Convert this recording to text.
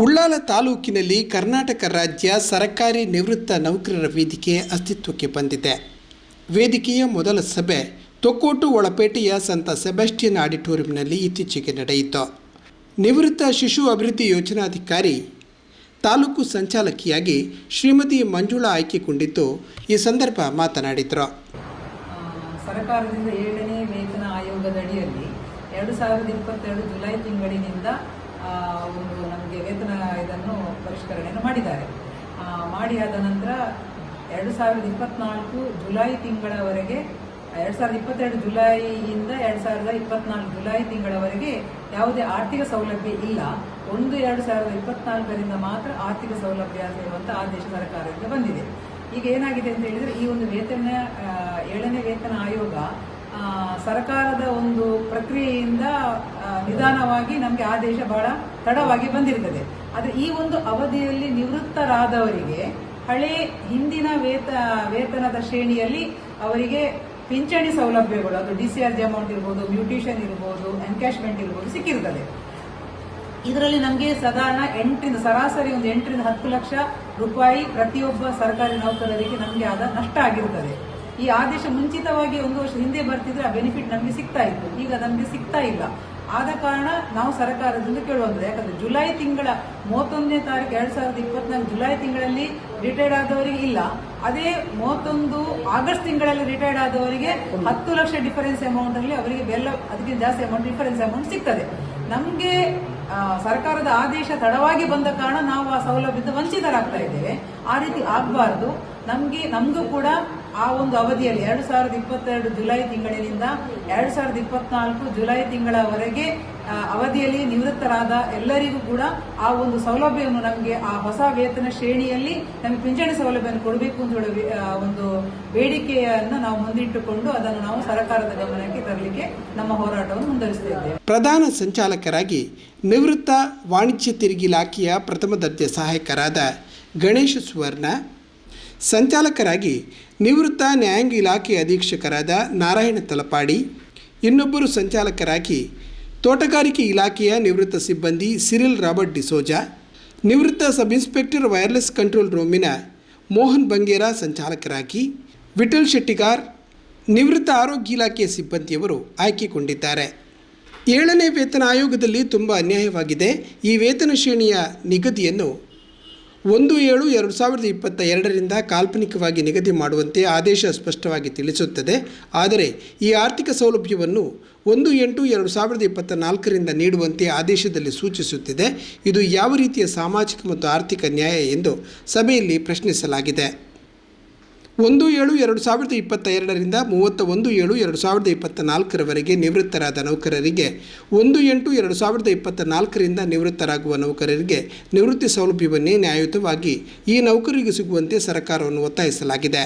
ಉಳ್ಳಾಲ ತಾಲೂಕಿನಲ್ಲಿ ಕರ್ನಾಟಕ ರಾಜ್ಯ ಸರಕಾರಿ ನಿವೃತ್ತ ನೌಕರರ ವೇದಿಕೆ ಅಸ್ತಿತ್ವಕ್ಕೆ ಬಂದಿದೆ. ವೇದಿಕೆಯ ಮೊದಲ ಸಭೆ ತೊಕ್ಕೋಟು ಒಳಪೇಟೆಯ ಸಂತ ಸೆಬಾಸ್ಟಿಯನ್ ಆಡಿಟೋರಿಯಂನಲ್ಲಿ ಇತ್ತೀಚೆಗೆ ನಡೆಯಿತು. ನಿವೃತ್ತ ಶಿಶು ಅಭಿವೃದ್ಧಿ ಯೋಜನಾಧಿಕಾರಿ, ತಾಲೂಕು ಸಂಚಾಲಕಿಯಾಗಿ ಶ್ರೀಮತಿ ಮಂಜುಳಾ ಆಯ್ಕೆಗೊಂಡಿದ್ದು ಈ ಸಂದರ್ಭ ಮಾತನಾಡಿದರು. ಸರ್ಕಾರದಿಂದ ಏಳನೇ ವೇತನ ಆಯೋಗದಡಿಯಲ್ಲಿ ಎರಡು ಸಾವಿರದ ಇಪ್ಪತ್ತೆರಡು ಜುಲೈ ತಿಂಗಳಿನಿಂದ ಒಂದು ನಮಗೆ ವೇತನ ಇದನ್ನು ಪರಿಷ್ಕರಣೆಯನ್ನು ಮಾಡಿದ್ದಾರೆ. ಮಾಡಿ ಆದ ನಂತರ ಎರಡು ಸಾವಿರದ ಇಪ್ಪತ್ನಾಲ್ಕು ಜುಲೈ ತಿಂಗಳವರೆಗೆ, ಎರಡು ಸಾವಿರದ ಇಪ್ಪತ್ತೆರಡು ಜುಲೈಯಿಂದ ಎರಡು ಸಾವಿರದ ಇಪ್ಪತ್ನಾಲ್ಕು ಜುಲೈ ತಿಂಗಳವರೆಗೆ ಯಾವುದೇ ಆರ್ಥಿಕ ಸೌಲಭ್ಯ ಇಲ್ಲ. ಒಂದು ಎರಡು ಸಾವಿರದ ಇಪ್ಪತ್ನಾಲ್ಕರಿಂದ ಮಾತ್ರ ಆರ್ಥಿಕ ಸೌಲಭ್ಯ ಸಿಗುವಂತ ಆದೇಶ ಸರ್ಕಾರದಿಂದ ಬಂದಿದೆ. ಈಗ ಏನಾಗಿದೆ ಅಂತ ಹೇಳಿದರೆ ಈ ಒಂದು ವೇತನ ಏಳನೇ ವೇತನ ಆಯೋಗ ಸರ್ಕಾರದ ಒಂದು ಪ್ರಕ್ರಿಯೆಯಿಂದ ನಿಧಾನವಾಗಿ ನಮಗೆ ಆದೇಶ ಬಹಳ ತಡವಾಗಿ ಬಂದಿರ್ತದೆ. ಆದರೆ ಈ ಒಂದು ಅವಧಿಯಲ್ಲಿ ನಿವೃತ್ತರಾದವರಿಗೆ, ಹಳೆ ಹಿಂದಿನ ವೇತ, ವೇತನದ ಶ್ರೇಣಿಯಲ್ಲಿ ಅವರಿಗೆ ಪಿಂಚಣಿ ಸೌಲಭ್ಯಗಳು, ಅದು D C R G amount ಇರ್ಬೋದು ಮ್ಯೂಟೇಷನ್ ಇರ್ಬೋದು ಎನ್ಕ್ಯಾಶ್ಮೆಂಟ್ ಇರ್ಬೋದು ಸಿಕ್ಕಿರ್ತದೆ. ಇದರಲ್ಲಿ ನಮಗೆ ಸಾಧಾರಣ ಎಂಟರಿಂದ, ಸರಾಸರಿ ಒಂದು ಎಂಟರಿಂದ ಹತ್ತು ಲಕ್ಷ ರೂಪಾಯಿ ಪ್ರತಿಯೊಬ್ಬ ಸರ್ಕಾರಿ ನೌಕರರಿಗೆ ನಮಗೆ ಆದ ನಷ್ಟ ಆಗಿರುತ್ತದೆ ಈ ಆದೇಶ ಮುಂಚಿತವಾಗಿ ಒಂದು ವರ್ಷ ಹಿಂದೆ ಬರ್ತಿದ್ರೆ ಆ ಬೆನಿಫಿಟ್ ನಮಗೆ ಸಿಗ್ತಾ ಇತ್ತು. ಈಗ ನಮಗೆ ಸಿಗ್ತಾ ಇಲ್ಲ. ಆದ ಕಾರಣ ನಾವು ಸರ್ಕಾರದಿಂದ ಕೇಳುವಂಥದ್ದು ಯಾಕಂದ್ರೆ ಜುಲೈ ತಿಂಗಳ ಮೂವತ್ತೊಂದನೇ ತಾರೀಕು ಎರಡ್ ಸಾವಿರದ ಇಪ್ಪತ್ನಾಲ್ಕು ಜುಲೈ ತಿಂಗಳಲ್ಲಿ ರಿಟೈರ್ಡ್ ಆದವರಿಗೆ ಇಲ್ಲ. ಅದೇ ಮೂವತ್ತೊಂದು ಆಗಸ್ಟ್ ತಿಂಗಳಲ್ಲಿ ರಿಟೈರ್ಡ್ ಆದವರಿಗೆ ಹತ್ತು ಲಕ್ಷ ಡಿಫರೆನ್ಸ್ ಅಮೌಂಟ್ ಅಲ್ಲಿ ಅವರಿಗೆ ಬೆಲ್ಲ ಅದಕ್ಕಿಂತ ಜಾಸ್ತಿ ಅಮೌಂಟ್ ಡಿಫರೆನ್ಸ್ ಅಮೌಂಟ್ ಸಿಗ್ತದೆ. ನಮಗೆ ಸರ್ಕಾರದ ಆದೇಶ ತಡವಾಗಿ ಬಂದ ಕಾರಣ ನಾವು ಆ ಸೌಲಭ್ಯದ ವಂಚಿತರಾಗ್ತಾ ಇದ್ದೇವೆ. ಆ ರೀತಿ ಆಗಬಾರ್ದು. ನಮಗೆ, ನಮಗೂ ಕೂಡ ಆ ಒಂದು ಅವಧಿಯಲ್ಲಿ ಎರಡು ಸಾವಿರದ ಇಪ್ಪತ್ತೆರಡು ಜುಲೈ ತಿಂಗಳಿನಿಂದ ಎರಡು ಸಾವಿರದ ಇಪ್ಪತ್ನಾಲ್ಕು ಜುಲೈ ತಿಂಗಳವರೆಗೆ ಅವಧಿಯಲ್ಲಿ ನಿವೃತ್ತರಾದ ಎಲ್ಲರಿಗೂ ಕೂಡ ಆ ಒಂದು ಸೌಲಭ್ಯವನ್ನು ನಮಗೆ ಆ ಹೊಸ ವೇತನ ಶ್ರೇಣಿಯಲ್ಲಿ ನಮಗೆ ಪಿಂಚಣಿ ಸೌಲಭ್ಯವನ್ನು ಕೊಡಬೇಕು ಅಂತ ಹೇಳುವ ಒಂದು ಬೇಡಿಕೆಯನ್ನು ನಾವು ಮುಂದಿಟ್ಟುಕೊಂಡು ಅದನ್ನು ನಾವು ಸರ್ಕಾರದ ಗಮನಕ್ಕೆ ತರಲಿಕ್ಕೆ ನಮ್ಮ ಹೋರಾಟವನ್ನು ಮುಂದುವರಿಸ್ತಾ ಪ್ರಧಾನ ಸಂಚಾಲಕರಾಗಿ ನಿವೃತ್ತ ವಾಣಿಜ್ಯ ತೆರಿಗೆ ಇಲಾಖೆಯ ಪ್ರಥಮ ದರ್ಜೆ ಸಹಾಯಕರಾದ ಗಣೇಶ ಸುವರ್ಣ, ಸಂಚಾಲಕರಾಗಿ ನಿವೃತ್ತ ನ್ಯಾಯಾಂಗ ಇಲಾಖೆ ಅಧೀಕ್ಷಕರಾದ ನಾರಾಯಣ ತಲಪಾಡಿ, ಇನ್ನೊಬ್ಬರು ಸಂಚಾಲಕರಾಗಿ ತೋಟಗಾರಿಕೆ ಇಲಾಖೆಯ ನಿವೃತ್ತ ಸಿಬ್ಬಂದಿ ಸಿರಿಲ್ ರಾಬರ್ಟ್ ಡಿಸೋಜಾ, ನಿವೃತ್ತ ಸಬ್ ಇನ್ಸ್ಪೆಕ್ಟರ್ ವೈರ್ಲೆಸ್ ಕಂಟ್ರೋಲ್ ರೂಮಿನ ಮೋಹನ್ ಬಂಗೇರ ಸಂಚಾಲಕರಾಗಿ ವಿಠಲ್ ಶೆಟ್ಟಿಗಾರ್, ನಿವೃತ್ತ ಆರೋಗ್ಯ ಇಲಾಖೆಯ ಸಿಬ್ಬಂದಿಯವರು ಆಯ್ಕೆಗೊಂಡಿದ್ದಾರೆ. ಏಳನೇ ವೇತನ ಆಯೋಗದಲ್ಲಿ ತುಂಬ ಅನ್ಯಾಯವಾಗಿದೆ. ಈ ವೇತನ ಶ್ರೇಣಿಯ ನಿಗದಿಯನ್ನು ಒಂದು ಏಳು ಎರಡು ಸಾವಿರದ ಇಪ್ಪತ್ತ ಎರಡರಿಂದ ಕಾಲ್ಪನಿಕವಾಗಿ ನಿಗದಿ ಮಾಡುವಂತೆ ಆದೇಶ ಸ್ಪಷ್ಟವಾಗಿ ತಿಳಿಸುತ್ತದೆ. ಆದರೆ ಈ ಆರ್ಥಿಕ ಸೌಲಭ್ಯವನ್ನು ಒಂದು ಎಂಟು ಎರಡು ಸಾವಿರದ ಇಪ್ಪತ್ತ ನಾಲ್ಕರಿಂದ ನೀಡುವಂತೆ ಆದೇಶದಲ್ಲಿ ಸೂಚಿಸುತ್ತಿದೆ. ಇದು ಯಾವ ರೀತಿಯ ಸಾಮಾಜಿಕ ಮತ್ತು ಆರ್ಥಿಕ ನ್ಯಾಯ ಎಂದು ಸಭೆಯಲ್ಲಿ ಪ್ರಶ್ನಿಸಲಾಗಿದೆ. ಒಂದು ಏಳು ಎರಡು ಸಾವಿರದ ಇಪ್ಪತ್ತ ಎರಡರಿಂದ ಮೂವತ್ತ ಒಂದು ಏಳು ಎರಡು ಸಾವಿರದ ಇಪ್ಪತ್ತ ನಾಲ್ಕರವರೆಗೆ ನಿವೃತ್ತರಾದ ನೌಕರರಿಗೆ, ಒಂದು ಎಂಟು ಎರಡು ಸಾವಿರದ ಇಪ್ಪತ್ತ ನಾಲ್ಕರಿಂದ ನಿವೃತ್ತರಾಗುವ ನೌಕರರಿಗೆ ನಿವೃತ್ತಿ ಸೌಲಭ್ಯವನ್ನೇ ನ್ಯಾಯಯುತವಾಗಿ ಈ ನೌಕರರಿಗೆ ಸಿಗುವಂತೆ ಸರ್ಕಾರವನ್ನು ಒತ್ತಾಯಿಸಲಾಗಿದೆ.